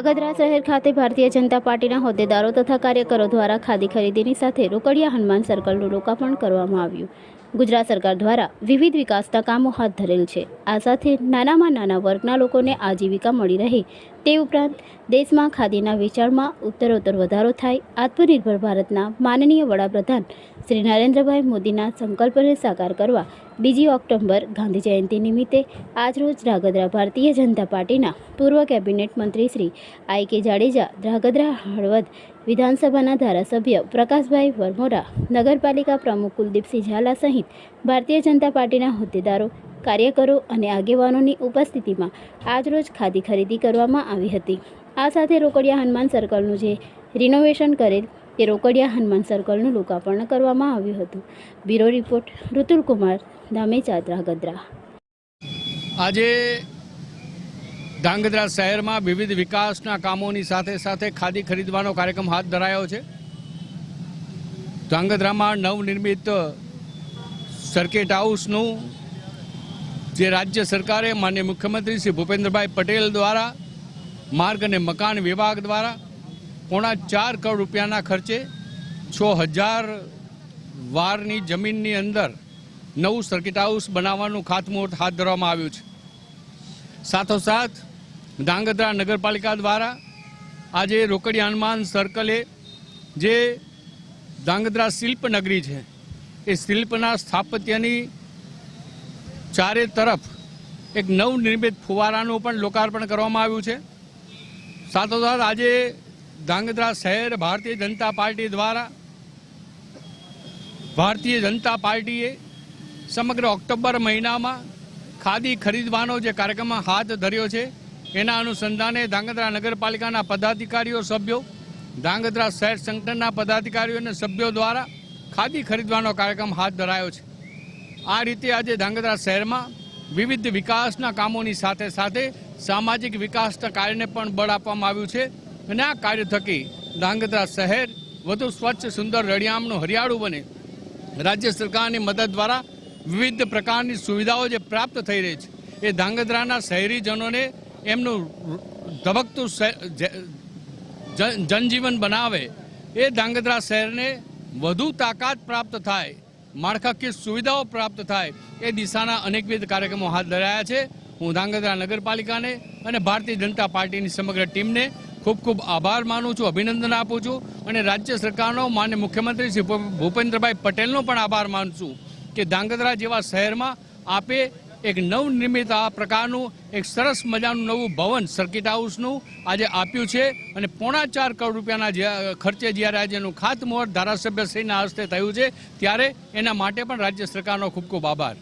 ધ્રાંગધ્રા શહેર ખાતે ભારતીય જનતા પાર્ટીના હોદ્દેદારો તથા કાર્યકરો દ્વારા ખાદી ખરીદીની સાથે રોકડિયા હનુમાન સર્કલનું લોકાર્પણ કરવામાં આવ્યું. ગુજરાત સરકાર દ્વારા વિવિધ વિકાસના કામો હાથ ધરેલ છે. આ સાથે નાનામાં નાના વર્ગના લોકોને આજીવિકા મળી રહે તે ઉપરાંત દેશમાં ખાદીના વેચાણમાં ઉત્તરોત્તર વધારો થાય, આત્મનિર્ભર ભારતના માનનીય વડાપ્રધાન શ્રી નરેન્દ્રભાઈ મોદીના સંકલ્પને સાકાર કરવા બીજી ઓક્ટોબર ગાંધી જયંતિ નિમિત્તે આજરોજ ધ્રાગધ્રા ભારતીય જનતા પાર્ટીના પૂર્વ કેબિનેટ મંત્રી શ્રી આઈ કે જાડેજા ધ્રાગધ્રા હળવદ વિધાનસભાના ધારાસભ્ય પ્રકાશભાઈ વરમોરા, નગરપાલિકા પ્રમુખ કુલદીપસિંહ ઝાલા સહિત ભારતીય જનતા પાર્ટીના હોદ્દેદારો, કાર્યકરો અને આગેવાનોની ઉપસ્થિતિમાં આજરોજ ખાદી ખરીદી કરવામાં આવી હતી. આ સાથે રોકડિયા હનુમાન સર્કલનું જે રિનોવેશન કરેલ તે રોકડિયા હનુમાન સર્કલનું લોકાર્પણ કરવામાં આવ્યું હતું. Bureau report Ritul Kumar Chadra Gadra. આજે ધાંગધ્રા શહેરમાં વિવિધ વિકાસના કામોની સાથે સાથે ખાદી ખરીદવાનો કાર્યક્રમ હાથ ધરાયો છે. ધાંગધ્રામાં નવનિર્મિત સર્કિટ હાઉસનું જે રાજ્ય સરકારે માન્ય મુખ્યમંત્રી શ્રી ભૂપેન્દ્રભાઈ પટેલ દ્વારા, માર્ગ અને મકાન વિભાગ દ્વારા પોણા ચાર કરોડ રૂપિયાના ખર્ચે છ હજાર વારની જમીનની અંદર નવું સર્કિટ હાઉસ બનાવવાનું ખાતમુહૂર્ત હાથ ધરવામાં આવ્યું છે. સાથોસાથ ધાંગધ્રા નગરપાલિકા દ્વારા આજે રોકડી હનુમાન સર્કલે જે ધાંગધ્રા શિલ્પ નગરી છે, એ શિલ્પના સ્થાપત્યની ચારે તરફ એક નવનિર્મિત ફુવારાનું પણ લોકાર્પણ કરવામાં આવ્યું છે. સાથોસાથ આજે ધાંગધ્રા શહેર ભારતીય જનતા પાર્ટી દ્વારા ભારતીય જનતા પાર્ટીએ સમગ્ર ઓક્ટોબર મહિનામાં ખાદી ખરીદવાનો જે કાર્યક્રમ હાથ ધર્યો છે એના અનુસંધાને ધાંગધ્રા નગરપાલિકાના પદાધિકારીઓ સભ્યો, ધાંગધ્રા શહેર સંગઠનના પદાધિકારીઓ અને સભ્યો દ્વારા ખાદી ખરીદવાનો કાર્યક્રમ હાથ ધરાયો છે. આ રીતે આજે ધાંગધ્રા શહેરમાં વિવિધ વિકાસના કામોની સાથે સાથે સામાજિક વિકાસના કાર્યને પણ બળ આપવામાં આવ્યું છે અને આ કાર્ય થકી ધાંગધ્રા શહેર વધુ સ્વચ્છ, સુંદર રળિયામનું હરિયાળું બને. રાજ્ય સરકારની મદદ દ્વારા વિવિધ પ્રકારની સુવિધાઓ જે પ્રાપ્ત થઈ રહી છે એ ધાંગધ્રાના શહેરીજનોને એમનું ધબકતું જન- જનજીવન બનાવે, એ ધાંગધ્રા શહેરને વધુ તાકાત પ્રાપ્ત થાય, માળખાકીય સુવિધાઓ પ્રાપ્ત થાય, એ દિશાના અનેકવિધ કાર્યક્રમો હાથ ધરાયા છે. હું ધાંગધ્રા નગરપાલિકાને અને ભારતીય જનતા પાર્ટીની સમગ્ર ટીમને ખૂબ ખૂબ આભાર માનું છું, અભિનંદન આપું છું અને રાજ્ય સરકારનો, માન્ય મુખ્યમંત્રી શ્રી ભૂપેન્દ્રભાઈ પટેલનો પણ આભાર માનું છું કે ધાંગધ્રા જેવા શહેરમાં આપે એક નવનિર્મિત આ પ્રકારનું, એક સરસ મજાનું નવું ભવન સર્કિટ હાઉસનું આજે આપ્યું છે અને પોણા ચાર કરોડ રૂપિયાના ખર્ચે જ્યારે આજે એનું ખાતમુહૂર્ત ધારાસભ્યશ્રીના હસ્તે થયું છે, ત્યારે એના માટે પણ રાજ્ય સરકારનો ખૂબ ખૂબ આભાર.